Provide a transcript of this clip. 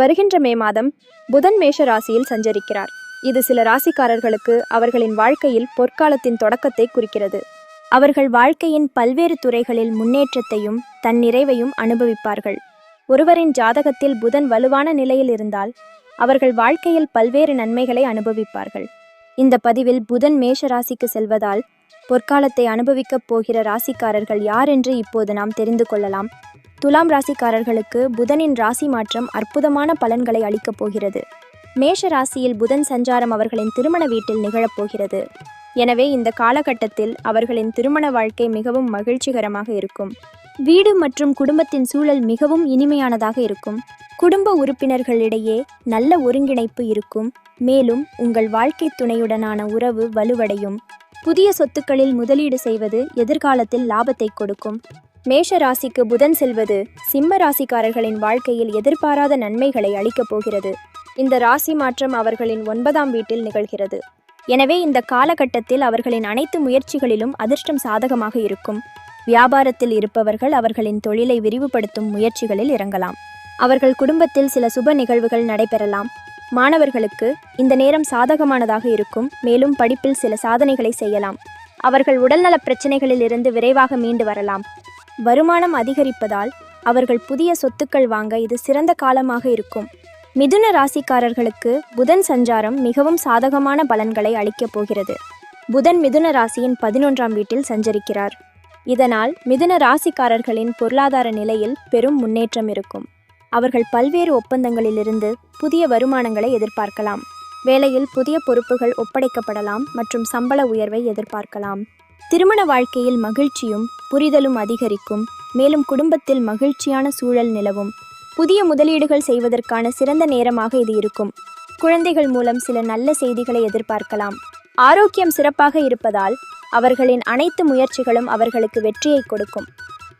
வருகின்ற மே மாதம் புதன் மேஷ ராசியில் சஞ்சரிக்கிறார். இது சில ராசிக்காரர்களுக்கு அவர்களின் வாழ்க்கையில் பொற்காலத்தின் தொடக்கத்தை குறிக்கிறது. அவர்கள் வாழ்க்கையின் பல்வேறு துறைகளில் முன்னேற்றத்தையும் தன்னிறைவையும் அனுபவிப்பார்கள். ஒருவரின் ஜாதகத்தில் புதன் வலுவான நிலையில் இருந்தால் அவர்கள் வாழ்க்கையில் பல்வேறு நன்மைகளை அனுபவிப்பார்கள். இந்த பதிவில் புதன் மேஷ ராசிக்கு செல்வதால் பொற்காலத்தை அனுபவிக்கப் போகிற ராசிக்காரர்கள் யார் என்று இப்போது நாம் தெரிந்து கொள்ளலாம். துலாம் ராசிக்காரர்களுக்கு புதனின் ராசி மாற்றம் அற்புதமான பலன்களை அளிக்கப் போகிறது. மேஷ ராசியில் புதன் சஞ்சாரம் அவர்களின் திருமண வீட்டில் நிகழப்போகிறது எனவே இந்த காலகட்டத்தில் அவர்களின் திருமண வாழ்க்கை மிகவும் மகிழ்ச்சிகரமாக இருக்கும். வீடு மற்றும் குடும்பத்தின் சூழல் மிகவும் இனிமையானதாக இருக்கும். குடும்ப உறுப்பினர்களிடையே நல்ல ஒருங்கிணைப்பு இருக்கும். மேலும் உங்கள் வாழ்க்கை துணையுடனான உறவு வலுவடையும். புதிய சொத்துக்களில் முதலீடு செய்வது எதிர்காலத்தில் லாபத்தை கொடுக்கும். மேஷ ராசிக்கு புதன் செல்வது சிம்ம ராசிக்காரர்களின் வாழ்க்கையில் எதிர்பாராத நன்மைகளை அளிக்கப் போகிறது. இந்த ராசி மாற்றம் அவர்களின் ஒன்பதாம் வீட்டில் நிகழ்கிறது. எனவே இந்த காலகட்டத்தில் அவர்களின் அனைத்து முயற்சிகளிலும் அதிர்ஷ்டம் சாதகமாக இருக்கும். வியாபாரத்தில் இருப்பவர்கள் அவர்களின் தொழிலை விரிவுபடுத்தும் முயற்சிகளில் இறங்கலாம். அவர்கள் குடும்பத்தில் சில சுப நிகழ்வுகள் நடைபெறலாம். மாணவர்களுக்கு இந்த நேரம் சாதகமானதாக இருக்கும். மேலும் படிப்பில் சில சாதனைகளை செய்யலாம். அவர்கள் உடல்நலப் பிரச்சனைகளில் இருந்து விரைவாக மீண்டு வரலாம். வருமானம் அதிகரிப்பதால் அவர்கள் புதிய சொத்துக்கள் வாங்க இது சிறந்த காலமாக இருக்கும். மிதுன ராசிக்காரர்களுக்கு புதன் சஞ்சாரம் மிகவும் சாதகமான பலன்களை அளிக்கப் போகிறது. புதன் மிதுன ராசியின் பதினொன்றாம் வீட்டில் சஞ்சரிக்கிறார். இதனால் மிதுன ராசிக்காரர்களின் பொருளாதார நிலையில் பெரும் முன்னேற்றம் இருக்கும். அவர்கள் பல்வேறு ஒப்பந்தங்களிலிருந்து புதிய வருமானங்களை எதிர்பார்க்கலாம். வேலையில் புதிய பொறுப்புகள் ஒப்படைக்கப்படலாம் மற்றும் சம்பள உயர்வை எதிர்பார்க்கலாம். திருமண வாழ்க்கையில் மகிழ்ச்சியும் புரிதலும் அதிகரிக்கும். மேலும் குடும்பத்தில் மகிழ்ச்சியான சூழல் நிலவும். புதிய முதலீடுகள் செய்வதற்கான சிறந்த நேரமாக இது இருக்கும். குழந்தைகள் மூலம் சில நல்ல செய்திகளை எதிர்பார்க்கலாம். ஆரோக்கியம் சிறப்பாக இருப்பதால் அவர்களின் அனைத்து முயற்சிகளும் அவர்களுக்கு வெற்றியை கொடுக்கும்.